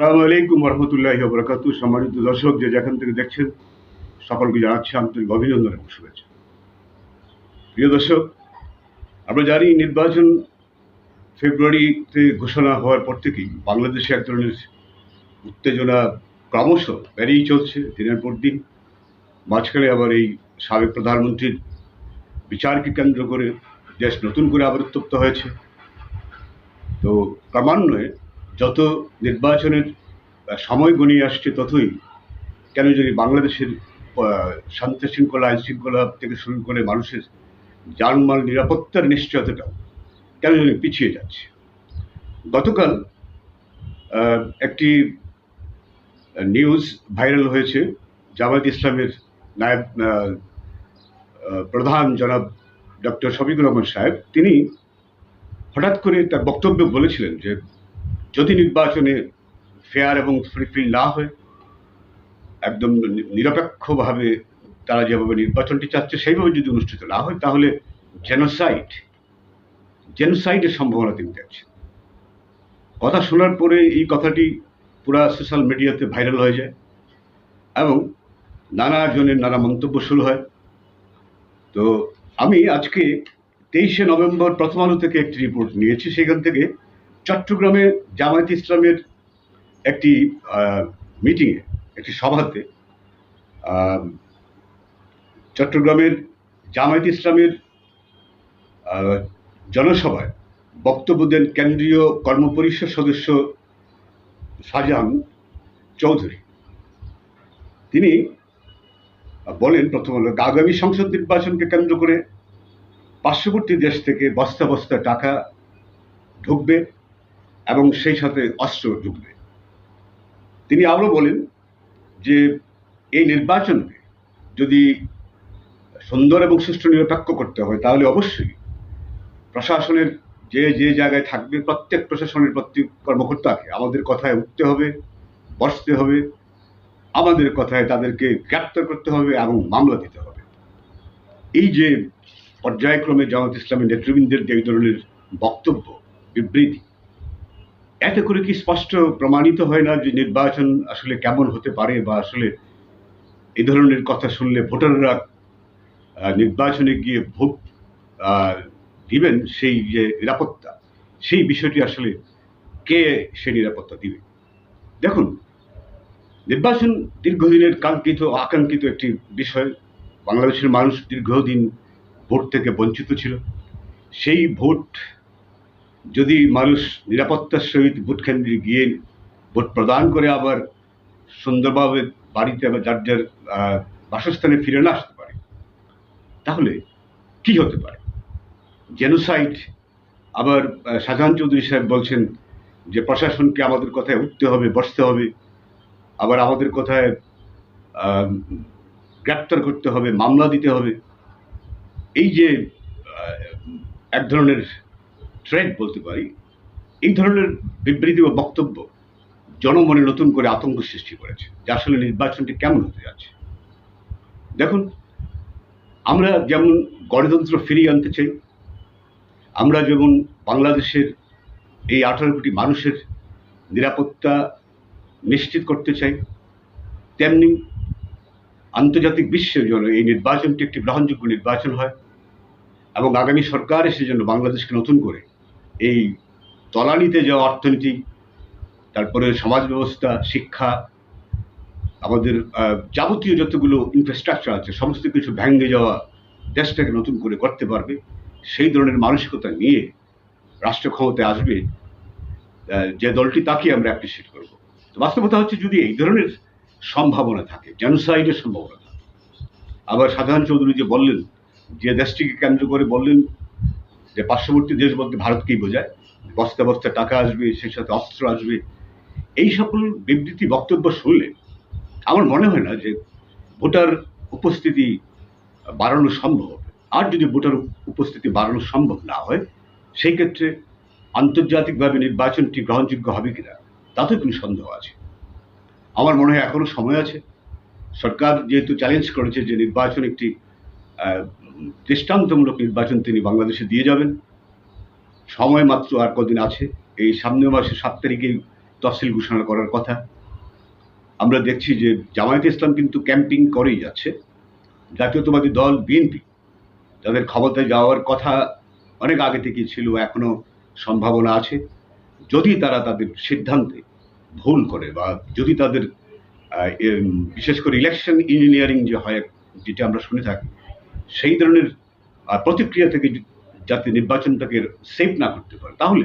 আসসালামু আলাইকুম রহমতুল্লাহ বরকাত সম্মানিত দর্শক যে যেখান থেকে দেখছেন, সকলকে জানাচ্ছি আন্তরিক অভিনন্দন এবং শুভেচ্ছা। প্রিয় দর্শক, আমরা জানি নির্বাচন ফেব্রুয়ারিতে ঘোষণা হওয়ার পর থেকেই বাংলাদেশে এক ধরনের উত্তেজনা ক্রমশ বেড়েই চলছে দিনের পর দিন। মাঝখানে আবার এই সাবেক প্রধানমন্ত্রীর বিচারকে কেন্দ্র করে দেশ নতুন করে আবার উত্তপ্ত হয়েছে। তো ক্রমান্বয়ে যত নির্বাচনের সময় গণিয়ে আসছে ততই কেন যদি বাংলাদেশের শান্তি শৃঙ্খলা আইন শৃঙ্খলা থেকে শুরু করে মানুষের জানমাল নিরাপত্তার নিশ্চয়তাটাও কেন জানি পিছিয়ে যাচ্ছে? গতকাল একটি নিউজ ভাইরাল হয়েছে। জামায়াত ইসলামের নায়ব প্রধান জনাব ডক্টর শফিকুর রহমান সাহেব, তিনি হঠাৎ করে তার বক্তব্য বলেছিলেন যে যদি নির্বাচনে ফেয়ার এবং ফ্রি না হয়, একদম নিরপেক্ষভাবে তারা যেভাবে নির্বাচনটি চাচ্ছে, সেইভাবে যদি অনুষ্ঠিত না হয়, তাহলে জেনোসাইড জেনোসাইডের সম্ভাবনা তিনি দেখছেন। কথা শোনার পরে এই কথাটি পুরা সোশ্যাল মিডিয়াতে ভাইরাল হয়ে যায় এবং নানা জনের নানা মন্তব্য শুরু হয়। তো আমি আজকে তেইশে নভেম্বর প্রথম আলো থেকে একটি রিপোর্ট নিয়েছি, সেখান থেকে চট্টগ্রামে জামায়াত ইসলামের একটি মিটিংয়ে একটি সভাতে চট্টগ্রামের জামায়াত ইসলামের জনসভায় বক্তব্য দেন কেন্দ্রীয় কর্মপরিষদ সদস্য শাহজাহান চৌধুরী। তিনি বলেন, প্রথম হলো, আগামী সংসদ নির্বাচনকে কেন্দ্র করে পার্শ্ববর্তী দেশ থেকে বস্তা বস্তা টাকা ঢুকবে। এবং সেই সাথে অস্ত্র ঢুকবে তিনি আরও বলেন যে, এই নির্বাচনকে যদি সুন্দর এবং সুষ্ঠু নিরপেক্ষ করতে হয়, তাহলে অবশ্যই প্রশাসনের যে যে জায়গায় থাকবে, প্রত্যেক প্রশাসনের প্রত্যেক কর্মকর্তাকে আমাদের কথায় উঠতে হবে, বসতে হবে, আমাদের কথায় তাদেরকে গ্রেপ্তার করতে হবে এবং মামলা দিতে হবে। এই যে পর্যায়ক্রমে জামাত ইসলামের নেতৃবৃন্দের যে ধরনের বক্তব্য, বিবৃতি এতে করে কি স্পষ্ট প্রমাণিত হয় না যে নির্বাচন আসলে কেমন হতে পারে বা আসলে এই ধরনের কথা শুনলে ভোটাররা নির্বাচনে গিয়ে ভোট দিবেন সেই যে নিরাপত্তা, সেই বিষয়টি আসলে কে সে নিরাপত্তা দিবে? দেখুন, নির্বাচন দীর্ঘদিনের কাঙ্ক্ষিত আকাঙ্ক্ষিত একটি বিষয়। বাংলাদেশের মানুষ দীর্ঘদিন ভোট থেকে বঞ্চিত ছিল। সেই ভোট যদি মানুষ নিরাপত্তার সহিত ভোট কেন্দ্রে গিয়ে ভোট প্রদান করে আবার সুন্দরভাবে বাড়িতে আবার যার যার বাসস্থানে ফিরে না আসতে পারে, তাহলে কি হতে পারে? জেনোসাইড আবার শাহজাহান চৌধুরী সাহেব বলছেন যে প্রশাসনকে আমাদের কথায় উঠতে হবে, বসতে হবে, আবার আমাদের কথায় গ্রেপ্তার করতে হবে, মামলা দিতে হবে। এই যে এক ধরনের থ্রেড বলতে পারি, এই ধরনের বিবৃতি বা বক্তব্য জনমনে নতুন করে আতঙ্ক সৃষ্টি করেছে, যে আসলে নির্বাচনটি কেমন হতে যাচ্ছে। দেখুন, আমরা যেমন গণতন্ত্র ফিরিয়ে আনতে চাই, আমরা যেমন বাংলাদেশের এই আঠারো কোটি মানুষের নিরাপত্তা নিশ্চিত করতে চাই, তেমনি আন্তর্জাতিক বিশ্বের জন্য এই নির্বাচনটি একটি গ্রহণযোগ্য নির্বাচন হয় এবং আগামী সরকার এসে যেন বাংলাদেশকে নতুন করে এই তলানিতে যাওয়া অর্থনীতি, তারপরে সমাজ ব্যবস্থা, শিক্ষা, আমাদের যাবতীয় যতগুলো ইনফ্রাস্ট্রাকচার আছে, সমস্ত কিছু ভেঙে যাওয়া দেশটাকে নতুন করে করতে পারবে, সেই ধরনের মানসিকতা নিয়ে রাষ্ট্র ক্ষমতায় আসবে যে দলটি তাকে আমরা অ্যাপ্রিসিয়েট করব। তো বাস্তবতা হচ্ছে যদি এই ধরনের সম্ভাবনা থাকে জেনোসাইডের সম্ভাবনা থাকে, আবার সাধারণ চৌধুরী যে বললেন, যে দেশটিকে কেন্দ্র করে বললেন যে পার্শ্ববর্তী দেশ বলতে ভারতকেই বোঝায়, বস্তা বস্তা টাকা আসবে, সেই সাথে অস্ত্র আসবে। এই সকল বিবৃতি বক্তব্য শুনলে আমার মনে হয় না যে ভোটার উপস্থিতি বাড়ানো সম্ভব আর যদি ভোটার উপস্থিতি বাড়ানো সম্ভব না হয়, সেই ক্ষেত্রে আন্তর্জাতিকভাবে নির্বাচনটি গ্রহণযোগ্য হবে কিনা, তাতে কোনো সন্দেহ আছে। আমার মনে হয় এখনও সময় আছে। সরকার যেহেতু চ্যালেঞ্জ করেছে যে নির্বাচন একটি দৃষ্টান্তমূলক নির্বাচন তিনি বাংলাদেশে দিয়ে যাবেন। সময় মাত্র আর কদিন আছে। এই সামনের মাসের সাত তারিখে তফসিল ঘোষণা করার কথা। আমরা দেখছি যে জামায়াত ইসলাম কিন্তু ক্যাম্পিং করেই যাচ্ছে। জাতীয়তাবাদী দল, বিএনপি, তাদের ক্ষমতায় যাওয়ার কথা অনেক আগে থেকেই ছিল এখনও সম্ভাবনা আছে। যদি তারা তাদের সিদ্ধান্তে ভুল করে বা যদি তাদের বিশেষ করে ইলেকশন ইঞ্জিনিয়ারিং যে হয়, যেটা আমরা শুনে থাকি সেই ধরনের প্রতিক্রিয়া থেকে যাতে নির্বাচনটাকে সেভ না করতে পারে, তাহলে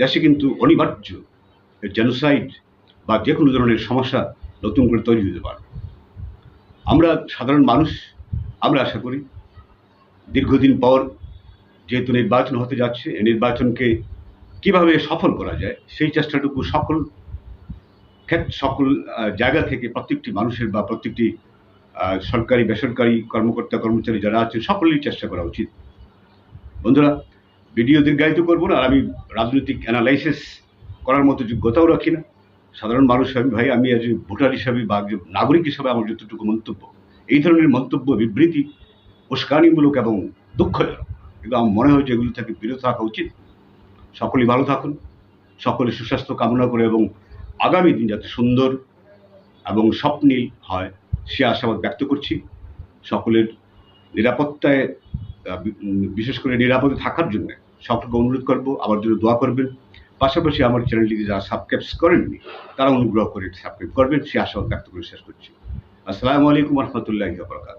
দেশে কিন্তু অনিবার্য জেনোসাইড বা যে কোনো ধরনের সমস্যা নতুন করে তৈরি হতে পারে। আমরা সাধারণ মানুষ, আমরা আশা করি দীর্ঘদিন পর যেহেতু নির্বাচন হতে যাচ্ছে, এই নির্বাচনকে কীভাবে সফল করা যায়, সেই চেষ্টাটুকু সকল ক্ষেত্র সকল জায়গা থেকে প্রত্যেকটি মানুষের বা প্রত্যেকটি সরকারি, বেসরকারি কর্মকর্তা, কর্মচারী যারা আছেন, সকলেরই চেষ্টা করা উচিত। বন্ধুরা ভিডিও দীর্ঘায়িত করব না, আর আমি রাজনৈতিক অ্যানালাইসিস করার মতো যোগ্যতাও রাখি না। সাধারণ মানুষ আমি ভাই, আমি আজ ভোটার হিসাবে বা নাগরিক হিসাবে আমার যতটুকু মন্তব্য, এই ধরনের মন্তব্য, বিবৃতি উস্কানিমূলক এবং দুঃখজনক। কিন্তু আমার মনে হয় যে এগুলো থেকে বিরত থাকা উচিত। সকলেই ভালো থাকুন সকলে সুস্বাস্থ্য কামনা করে এবং আগামী দিন যাতে সুন্দর এবং স্বপ্নীল হয়। সে আশাবাদ ব্যক্ত করছি। সকলের নিরাপত্তায় বিশেষ করে নিরাপদে থাকার জন্য সকলকে অনুরোধ করব, আমার জন্য দোয়া করবেন। পাশাপাশি আমার চ্যানেলটিকে যারা সাবস্ক্রাইব করেননি, তারা অনুগ্রহ করে সাবস্ক্রাইব করবেন, সে আশাবাদ ব্যক্ত করে শেষ করছি। আসসালামু আলাইকুম রহমতুল্লাহ বরকাত